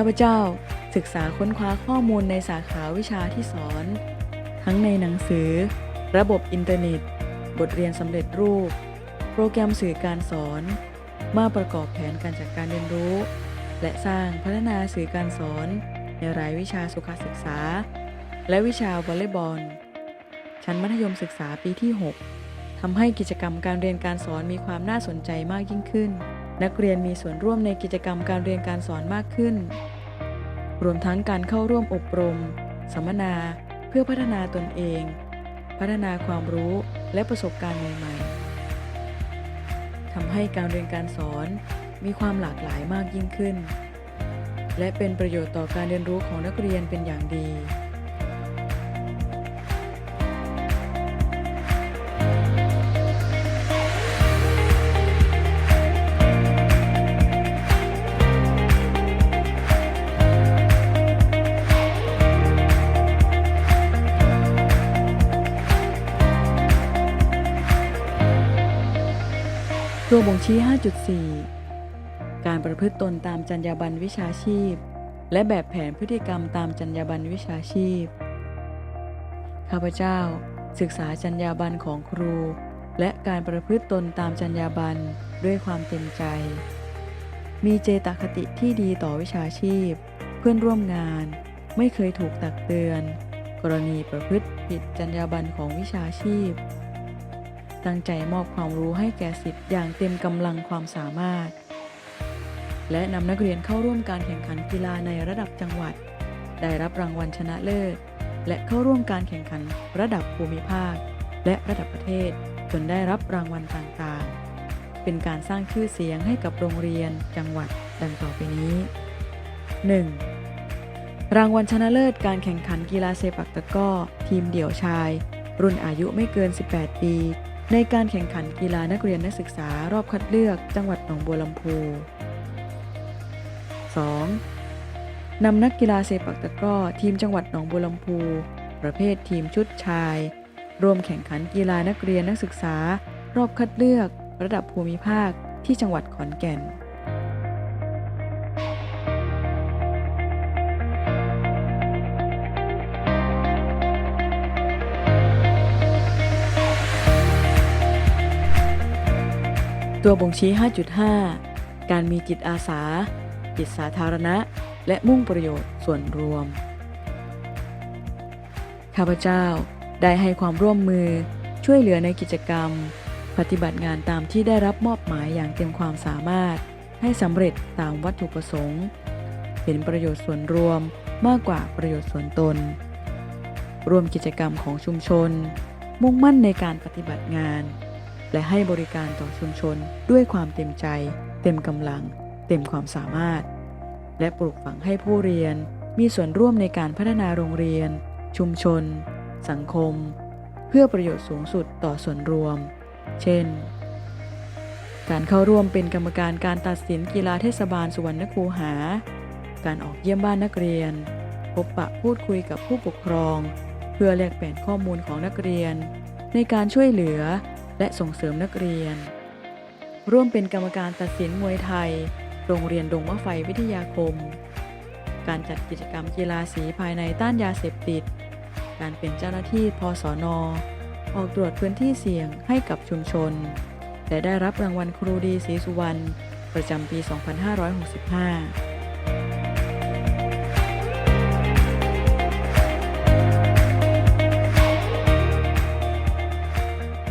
ข้าพเจ้าศึกษาค้นคว้าข้อมูลในสาขาวิชาที่สอน ทั้งในหนังสือ ระบบอินเทอร์เน็ต บทเรียนสำเร็จรูป โปรแกรมสื่อการสอน มาประกอบแผนการจัดการเรียนรู้ และสร้างพัฒนาสื่อการสอน ในรายวิชาสุขศึกษา และวิชาวอลเลย์บอล ชั้นมัธยมศึกษาปีที่ 6ทำให้กิจกรรมการเรียนการสอนมีความน่าสนใจมากยิ่งขึ้น นักเรียนมีส่วนร่วมในกิจกรรมการเรียนการสอนมากขึ้น รวมทั้งการเข้าร่วมอบรม สัมมนาเพื่อพัฒนาตนเอง พัฒนาความรู้และประสบการณ์ใหม่ๆทำให้การเรียนการสอนมีความหลากหลายมากยิ่งขึ้น และเป็นประโยชน์ต่อการเรียนรู้ของนักเรียนเป็นอย่างดี ตัวบ่งชี้ 5.4 การประพฤติตนตามจรรยาบรรณวิชาชีพ และแบบแผนพฤติกรรมตามจรรยาบรรณวิชาชีพ ข้าพเจ้า ศึกษาจรรยาบรรณของครู และการประพฤติตนตามจรรยาบรรณด้วยความเต็มใจ มีเจตคติที่ดีต่อวิชาชีพ เพื่อนร่วมงาน ไม่เคยถูกตักเตือน กรณีประพฤติผิดจรรยาบรรณของวิชาชีพ ตั้งใจมอบความรู้ให้แก่สิทธิ์อย่างเต็มกำลังความสามารถ และนำนักเรียนเข้าร่วมการแข่งขันกีฬาในระดับจังหวัด ได้รับรางวัลชนะเลิศ และเข้าร่วมการแข่งขันระดับภูมิภาค และระดับประเทศจนได้รับรางวัลต่างๆ เป็นการสร้างชื่อเสียงให้กับโรงเรียนจังหวัดดังต่อไปนี้ 1. รางวัลชนะเลิศการแข่งขันกีฬาเซปักตะก้อ ทีมเดี่ยวชาย รุ่นอายุไม่เกิน 18 ปี ในการแข่งขันกีฬานักเรียนนักศึกษารอบคัดเลือกจังหวัดหนองบัวลำพู 2. นำนักกีฬาเซปักตะกร้อทีมจังหวัดหนองบัวลำพู ประเภททีมชุดชายร่วมแข่งขันกีฬานักเรียนนักศึกษา รอบคัดเลือก ระดับภูมิภาคที่จังหวัดขอนแก่น ตัวบ่งชี้ 5.5 การมีจิตอาสา จิตสาธารณะ และมุ่งประโยชน์ส่วนรวม ข้าพเจ้าได้ให้ความร่วมมือช่วยเหลือในกิจกรรม ปฏิบัติงานตามที่ได้รับมอบหมายอย่างเต็มความสามารถ ให้สำเร็จตามวัตถุประสงค์ เป็นประโยชน์ส่วนรวมมากกว่าประโยชน์ส่วนตนรวมกิจกรรมของชุมชน มุ่งมั่นในการปฏิบัติงาน และให้บริการต่อชุมชนด้วยความเต็มใจ เต็มกำลัง เต็มความสามารถ และปลูกฝังให้ผู้เรียนมีส่วนร่วมในการพัฒนาโรงเรียน ชุมชน สังคม เพื่อประโยชน์สูงสุดต่อส่วนรวม เช่น การเข้าร่วมเป็นกรรมการการตัดสินกีฬาเทศบาลสุวรรณคูหา การออกเยี่ยมบ้านนักเรียน พบปะพูดคุยกับผู้ปกครอง เพื่อแลกเปลี่ยนข้อมูลของนักเรียน ในการช่วยเหลือ และส่งเสริมนักเรียน ร่วมเป็นกรรมการตัดสินมวยไทย โรงเรียนดงมะไฟวิทยาคม การจัดกิจกรรมกีฬาสีภายในต้านยาเสพติด การเป็นเจ้าหน้าที่พสนออกตรวจพื้นที่เสี่ยงให้กับชุมชน และได้รับรางวัลครูดีศรีสุวรรณประจำปี 2565